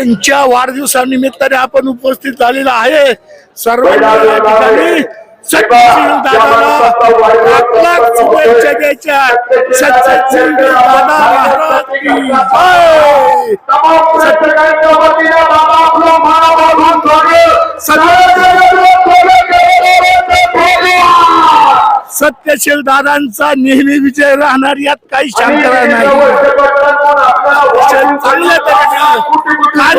दादांच्या वाढदिवसानिमित्ताने आपण उपस्थित झालेला आहे. सर्वांनी या ठिकाणी सत्यशील दादाला लाख लाख शुभेच्छा द्यायच्या. सत्यशील दादा महाराज की जय. सत्यशील दादांचा नेहमी विजय राहणार यात काही शंका नाही. चांगल्या तऱ्हेने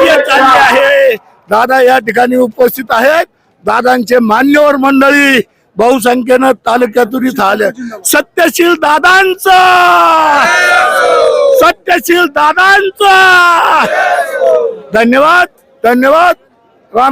कार्य चालले आहे. दादा या ठिकाणी उपस्थित आहेत. दादांचे मान्यवर मंडळी बहुसंख्येनं तालुक्यातून इथं आले. सत्यशील दादांचा! सत्यशील दादांचा! धन्यवाद धन्यवाद. राम